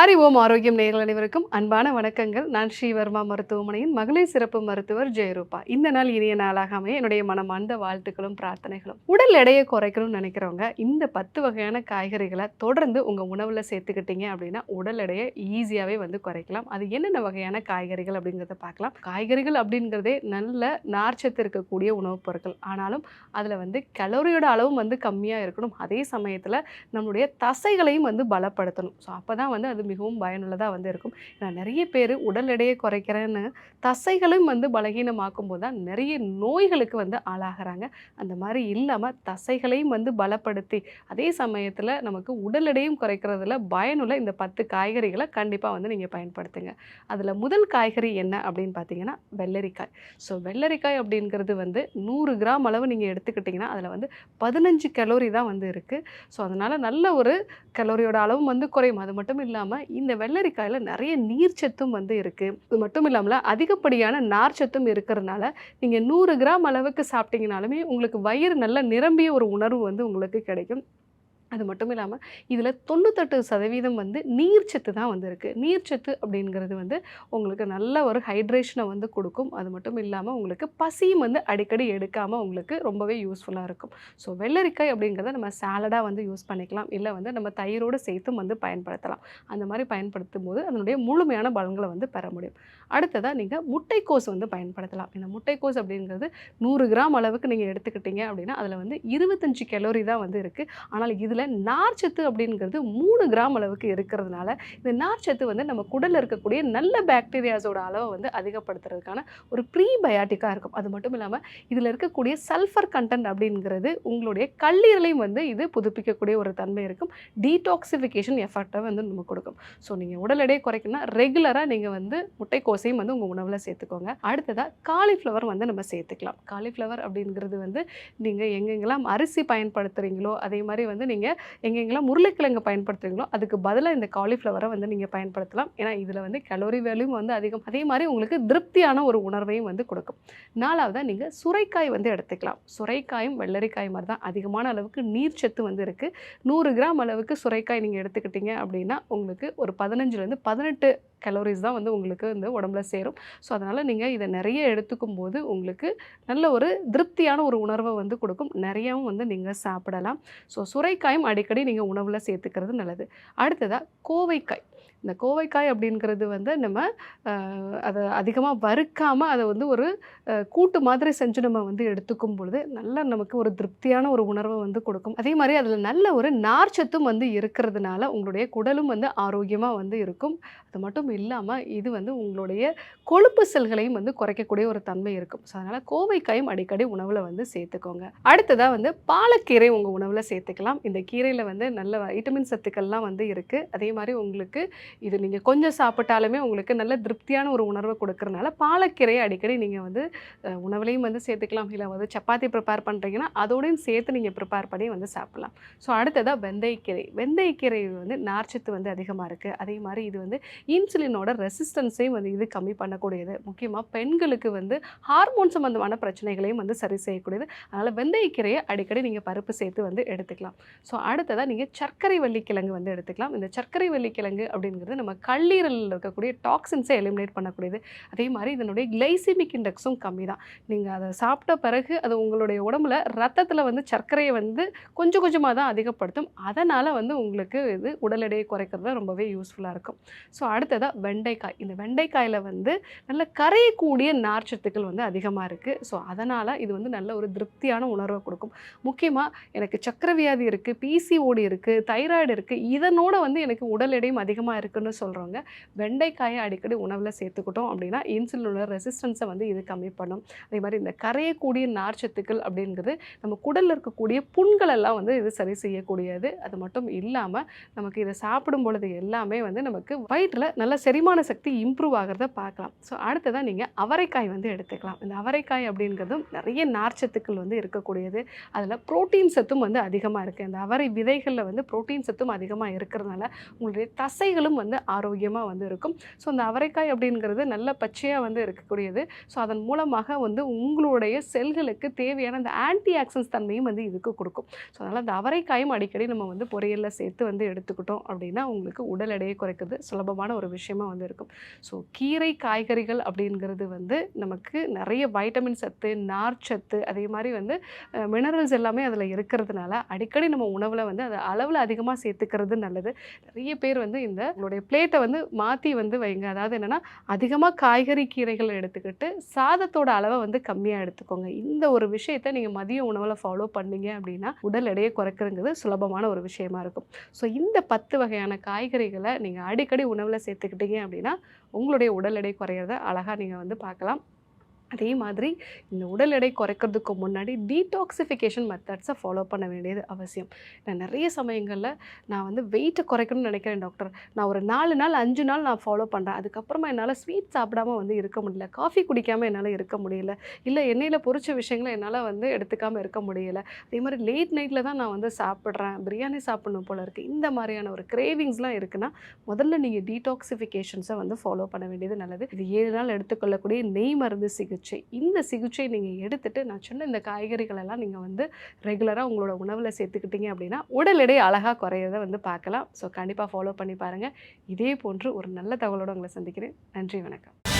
அறிவோம் ஆரோக்கியம் நேர்கள் அனைவருக்கும் அன்பான வணக்கங்கள். நான் ஸ்ரீவர்மா மருத்துவமனையின் மகளிர் சிறப்பு மருத்துவர் ஜெயரூபா. இந்த நாள் இனிய நாளாக அமைய என்னுடைய மனமார்ந்த வாழ்த்துக்களும் பிரார்த்தனைகளும் உடல் எடையை குறைக்கணும்னு நினைக்கிறவங்க இந்த பத்து வகையான காய்கறிகளை தொடர்ந்து உங்கள் உணவில் சேர்த்துக்கிட்டீங்க அப்படின்னா உடல் எடையை ஈஸியாகவே வந்து குறைக்கலாம். அது என்னென்ன வகையான காய்கறிகள் அப்படிங்கிறத பார்க்கலாம். காய்கறிகள் அப்படிங்கிறதே நல்ல நார்ச்சத்து இருக்கக்கூடிய உணவுப் பொருட்கள். ஆனாலும் அதில் வந்து கலோரியோட அளவும் வந்து கம்மியாக இருக்கணும். அதே சமயத்தில் நம்மளுடைய தசைகளையும் வந்து பலப்படுத்தணும். ஸோ அப்போ தான் வந்து அது மிகவும் பயனுள்ளதாக வந்து இருக்கும் ஏன்னா நிறைய பேர் உடல் எடையை குறைக்கிறேன்னு தசைகளும் வந்து பலகீனமாக்கும் போது தான் நிறைய நோய்களுக்கு வந்து ஆளாகிறாங்க. அந்த மாதிரி இல்லாமல் தசைகளையும் வந்து பலப்படுத்தி அதே சமயத்தில் நமக்கு உடல் எடையும் குறைக்கிறதுல பயனுள்ள இந்த பத்து காய்கறிகளை கண்டிப்பாக வந்து நீங்கள் பயன்படுத்துங்க. அதில் முதல் காய்கறி என்ன அப்படின்னு பார்த்தீங்கன்னா வெள்ளரிக்காய். ஸோ வெள்ளரிக்காய் அப்படிங்கிறது வந்து நூறு கிராம் அளவு நீங்கள் எடுத்துக்கிட்டிங்கன்னா அதில் வந்து பதினஞ்சு கலோரி தான் வந்து இருக்குது ஸோ அதனால் நல்ல ஒரு கலோரியோட அளவும் வந்து குறையும். அது மட்டும் இல்லாமல் இந்த வெள்ளரிக்காயில் நிறைய நீர்ச்சத்தும் வந்து இருக்குது இது மட்டும் இல்லாமல் அதிகப்படியான நார்ச்சத்தும் இருக்கிறதுனால நீங்கள் நூறு கிராம் அளவுக்கு சாப்பிட்டீங்கனாலுமே உங்களுக்கு வயிறு நல்லா நிரம்பிய ஒரு உணர்வு வந்து உங்களுக்கு கிடைக்கும். அது மட்டும் இல்லாமல் இதில் தொண்ணூத்தெட்டு சதவீதம் வந்து நீர்ச்சத்து தான் வந்திருக்கு நீர்ச்சத்து அப்படிங்கிறது வந்து உங்களுக்கு நல்ல ஒரு ஹைட்ரேஷனை வந்து கொடுக்கும். அது மட்டும் இல்லாமல் உங்களுக்கு பசியும் வந்து அடிக்கடி எடுக்காமல் உங்களுக்கு ரொம்பவே யூஸ்ஃபுல்லாக இருக்கும். ஸோ வெள்ளரிக்காய் அப்படிங்கிறத நம்ம சாலடாக வந்து யூஸ் பண்ணிக்கலாம். இல்லை வந்து நம்ம தயிரோடு சேர்த்தும் வந்து பயன்படுத்தலாம். அந்த மாதிரி பயன்படுத்தும் போது அதனுடைய முழுமையான பலன்களை வந்து பெற முடியும். அடுத்ததாக நீங்கள் முட்டைக்கோஸ் வந்து பயன்படுத்தலாம். இந்த முட்டைக்கோஸ் அப்படிங்கிறது நூறு கிராம் அளவுக்கு நீங்கள் எடுத்துக்கிட்டீங்க அப்படின்னா அதில் வந்து இருபத்தஞ்சு கலோரி தான் வந்து இருக்குது ஆனால் இதில் நார்ச்சத்து அப்படிங்கிறது மூணு கிராம் அளவுக்கு இருக்கிறதுனால இந்த நார்ச்சத்து வந்து நம்ம குடலில் இருக்கக்கூடிய நல்ல பாக்டீரியாஸோட அளவை வந்து அதிகப்படுத்துறதுக்கான ஒரு ப்ரீபயாட்டிக்காக இருக்கும். அது மட்டும் இல்லாமல் இதில் இருக்கக்கூடிய சல்ஃபர் கண்டென்ட் அப்படிங்கிறது உங்களுடைய கல்லீரலையும் வந்து இது புதுப்பிக்கக்கூடிய ஒரு தன்மை இருக்கும். டீடாக்சிஃபிகேஷன் எஃபெக்டை வந்து நம்ம கொடுக்கும். ஸோ நீங்கள் உடல் எடையை குறைக்கணும்னா ரெகுலராக நீங்கள் வந்து முட்டைக்கோசையும் வந்து உங்கள் உணவில் சேர்த்துக்கோங்க. அடுத்ததாக காலிஃப்ளவர் வந்து நம்ம சேர்த்துக்கலாம். காலிஃப்ளவர் அப்படிங்கிறது வந்து நீங்கள் எங்கெங்கெல்லாம் அரிசி பயன்படுத்துகிறீங்களோ அதே மாதிரி வந்து நீங்கள் எங்கெங்கெல்லாம் உருளைக்கிழங்கு பயன்படுத்துகிறீங்களோ அதுக்கு பதிலாக இந்த காலிஃப்ளவரை வந்து நீங்கள் பயன்படுத்தலாம். ஏன்னா இதில் வந்து கலோரி வேல்யூம் வந்து அதிகம். அதே மாதிரி உங்களுக்கு திருப்தியான ஒரு உணர்வையும் வந்து கொடுக்கும். நாலாவதாக நீங்கள் சுரைக்காய் வந்து எடுத்துக்கலாம். சுரைக்காயும் வெள்ளரிக்காய் மாதிரி தான் அதிகமான அளவுக்கு நீர்ச்சத்து வந்து இருக்குது நூறு கிராம் அளவுக்கு சுரைக்காய் நீங்கள் எடுத்துக்கிட்டீங்க அப்படின்னா உங்களுக்கு ஒரு பதினஞ்சுலேருந்து பதினெட்டு கலோரிஸ் தான் வந்து உங்களுக்கு வந்து உடம்புல சேரும். ஸோ அதனால் நீங்கள் இதை நிறைய எடுத்துக்கும் போது உங்களுக்கு நல்ல ஒரு திருப்தியான ஒரு உணர்வை வந்து கொடுக்கும். நிறையவும் வந்து நீங்கள் சாப்பிடலாம். ஸோ சுரைக்காயும் அடிக்கடி நீங்கள் உணவில் சேர்த்துக்கிறது நல்லது. அடுத்ததாக கோவைக்காய். இந்த கோவைக்காய் அப்படிங்கிறது வந்து நம்ம அதை அதிகமாக வறுக்காமல் அதை வந்து ஒரு கூட்டு மாதிரி செஞ்சு நம்ம வந்து எடுத்துக்கும் பொழுது நல்ல நமக்கு ஒரு திருப்தியான ஒரு உணர்வை வந்து கொடுக்கும். அதே மாதிரி அதில் நல்ல ஒரு நார்ச்சத்தும் வந்து இருக்கிறதுனால உங்களுடைய குடலும் வந்து ஆரோக்கியமாக வந்து இருக்கும். அது மட்டும் இல்லாமல் இது வந்து உங்களுடைய கொழுப்பு செல்களையும் வந்து குறைக்கக்கூடிய ஒரு தன்மை இருக்கும். ஸோ அதனால் கோவைக்காயும் அடிக்கடி உணவில் வந்து சேர்த்துக்கோங்க. அடுத்ததாக வந்து பாலக்கீரை உங்கள் உணவில் சேர்த்துக்கலாம். இந்த கீரையில் வந்து நல்ல வைட்டமின் சத்துக்கள்லாம் வந்து இருக்குது அதே மாதிரி உங்களுக்கு இது நீங்கள் கொஞ்சம் சாப்பிட்டாலுமே உங்களுக்கு நல்ல திருப்தியான ஒரு உணர்வை கொடுக்கறனால பாலக்கீரையை அடிக்கடி நீங்கள் வந்து உணவுலையும் வந்து சேர்த்துக்கலாம். இல்லை வந்து சப்பாத்தி ப்ரிப்பேர் பண்ணுறீங்கன்னா அதோடையும் சேர்த்து நீங்கள் ப்ரிப்பேர் பண்ணி வந்து சாப்பிட்லாம். ஸோ அடுத்ததாக வெந்தயக்கீரை. வெந்தயக்கீரை வந்து நார்ச்சத்து வந்து அதிகமாக இருக்குது அதே மாதிரி இது வந்து இன்சுலினோட ரெசிஸ்டன்ஸையும் வந்து இது கம்மி பண்ணக்கூடியது. முக்கியமாக பெண்களுக்கு வந்து ஹார்மோன் சம்மந்தமான பிரச்சனைகளையும் வந்து சரி செய்யக்கூடியது. அதனால் வெந்தயக்கீரையை அடிக்கடி நீங்கள் பருப்பு சேர்த்து வந்து எடுத்துக்கலாம். ஸோ அடுத்ததாக நீங்கள் சர்க்கரை வள்ளிக்கிழங்கு வந்து எடுத்துக்கலாம். இந்த சர்க்கரை வள்ளிக்கிழங்கு அப்படிங்கிறது நம்ம கல்லீரலில் இருக்கக்கூடிய டாக்ஸின்ஸை எலிமினேட் பண்ணக்கூடியது. அதே மாதிரி இதனுடைய கிளைசிமிக் இண்டெக்ஸும் கம்மி தான் நீங்கள் அதை சாப்பிட்ட பிறகு அது உங்களுடைய உடம்புல ரத்தத்தில் வந்து சர்க்கரையை வந்து கொஞ்சம் கொஞ்சமாக தான் அதிகப்படுத்தும். அதனால் வந்து உங்களுக்கு இது உடல் எடையை குறைக்கிறது ரொம்பவே யூஸ்ஃபுல்லாக இருக்கும். ஸோ அடுத்ததாக வெண்டைக்காய். இந்த வெண்டைக்காயில் வந்து நல்ல கரையக்கூடிய நார்ச்சத்துக்கள் வந்து அதிகமாக இருக்குது ஸோ அதனால் இது வந்து நல்ல ஒரு திருப்தியான உணர்வை கொடுக்கும். முக்கியமாக எனக்கு சக்கரவியாதி இருக்குது பிசிஓடி இருக்குது தைராய்டு இருக்குது இதனோட வந்து எனக்கு உடல் எடையும் அதிகமாக இருக்குன்னு சொல்கிறவங்க வெண்டைக்காயை அடிக்கடி உணவில் சேர்த்துக்கிட்டோம் அப்படின்னா இன்சுலினோட ரெசிஸ்டன்ஸை வந்து இது கம்மி பண்ணும். அதே மாதிரி இந்த கரையக்கூடிய நார்ச்சத்துக்கள் அப்படிங்கிறது நம்ம குடலில் இருக்கக்கூடிய புண்களெல்லாம் வந்து இது சரி செய்யக்கூடியது. அது மட்டும் இல்லாமல் நமக்கு இதை சாப்பிடும் பொழுது எல்லாமே வந்து நமக்கு வயிற்றில் நல்ல செரிமான சக்தி இம்ப்ரூவ் ஆகிறத பார்க்கலாம். ஸோ அடுத்ததாக நீங்கள் அவரைக்காய் வந்து எடுத்துக்கலாம். இந்த அவரைக்காய் அப்படிங்கிறதும் நிறைய நார்ச்சத்துக்கள் வந்து இருக்கக்கூடியது. அதில் புரோட்டீன் சத்தும் வந்து அதிகமாக இருக்குது இந்த அவரை விதைகளில் வந்து ப்ரோட்டீன் சத்தும் அதிகமாக இருக்கிறதுனால உங்களுடைய தசைகளும் உடலும் வந்து ஆரோக்கியமாக வந்து இருக்கும். ஸோ அந்த அவரைக்காய் அப்படிங்கிறது நல்ல பச்சையாக வந்து இருக்கக்கூடியது. ஸோ அதன் மூலமாக வந்து உங்களுடைய செல்களுக்கு தேவையான அந்த ஆன்டி ஆக்சன்ஸ் தன்மையும் வந்து இதுக்கு கொடுக்கும். ஸோ அதனால் அந்த அவரைக்காயும் அடிக்கடி நம்ம வந்து பொரியலில் சேர்த்து வந்து எடுத்துக்கிட்டோம் அப்படின்னா உங்களுக்கு உடல் எடையை குறைக்கிறது சுலபமான ஒரு விஷயமா வந்து இருக்கும். ஸோ கீரை காய்கறிகள் அப்படிங்கிறது வந்து நமக்கு நிறைய வைட்டமின் சத்து நார்ச்சத்து அதே மாதிரி வந்து மினரல்ஸ் எல்லாமே அதில் இருக்கிறதுனால அடிக்கடி நம்ம உணவில் வந்து அதை அளவில் அதிகமாக சேர்த்துக்கிறது நல்லது. நிறைய பேர் வந்து இந்த உங்களுடைய பிளேட்டை வந்து மாற்றி வந்து வைங்க. அதாவது என்னென்னா அதிகமாக காய்கறி கீரைகள் எடுத்துக்கிட்டு சாதத்தோட அளவை வந்து கம்மியாக எடுத்துக்கோங்க. இந்த ஒரு விஷயத்தை நீங்கள் மதிய உணவில் ஃபாலோ பண்ணீங்க அப்படின்னா உடல் எடையை குறைக்கிறங்கிறது சுலபமான ஒரு விஷயமா இருக்கும். ஸோ இந்த பத்து வகையான காய்கறிகளை நீங்கள் அடிக்கடி உணவில் சேர்த்துக்கிட்டீங்க அப்படின்னா உங்களுடைய உடல் எடை குறையிறத அழகாக நீங்கள் வந்து பார்க்கலாம். அதே மாதிரி இந்த உடல் எடை குறைக்கிறதுக்கு முன்னாடி டீடாக்சிஃபிகேஷன் மெத்தட்ஸை ஃபாலோ பண்ண வேண்டியது அவசியம். நான் நிறைய சமயங்களில் நான் வந்து வெயிட்டை குறைக்கணும்னு நினைக்கிறேன் டாக்டர் நான் ஒரு நாலு நாள் அஞ்சு நாள் நான் ஃபாலோ பண்ணுறேன் அதுக்கப்புறமா என்னால் ஸ்வீட் சாப்பிடாம வந்து இருக்க முடியல. காஃபி குடிக்காமல் என்னால் இருக்க முடியல. இல்லை எண்ணெயில் பொறிச்ச விஷயங்களை என்னால் வந்து எடுத்துக்காமல் இருக்க முடியல. அதே மாதிரி லேட் நைட்டில் தான் நான் வந்து சாப்பிட்றேன். பிரியாணி சாப்பிடணும் போல இருக்குது இந்த மாதிரியான ஒரு கிரேவிங்ஸ்லாம் இருக்குன்னா முதல்ல நீங்கள் டீடாக்சிஃபிகேஷன்ஸை வந்து ஃபாலோ பண்ண வேண்டியது நல்லது. இது ஏழு நாள் எடுத்துக்கொள்ளக்கூடிய நெய் மருந்து சிகிச்சை. இந்த சிகிச்சை நீங்கள் எடுத்துகிட்டு நான் சொன்ன இந்த காய்கறிகள் எல்லாம் நீங்கள் வந்து ரெகுலராக உங்களோட உணவில் சேர்த்துக்கிட்டீங்க அப்படின்னா உடல் எடை அழகாக குறையிறத வந்து பார்க்கலாம். ஸோ கண்டிப்பாக ஃபாலோ பண்ணி பாருங்கள் இதே போன்று ஒரு நல்ல தகவலோடு உங்களை சந்திக்கிறேன். நன்றி வணக்கம்.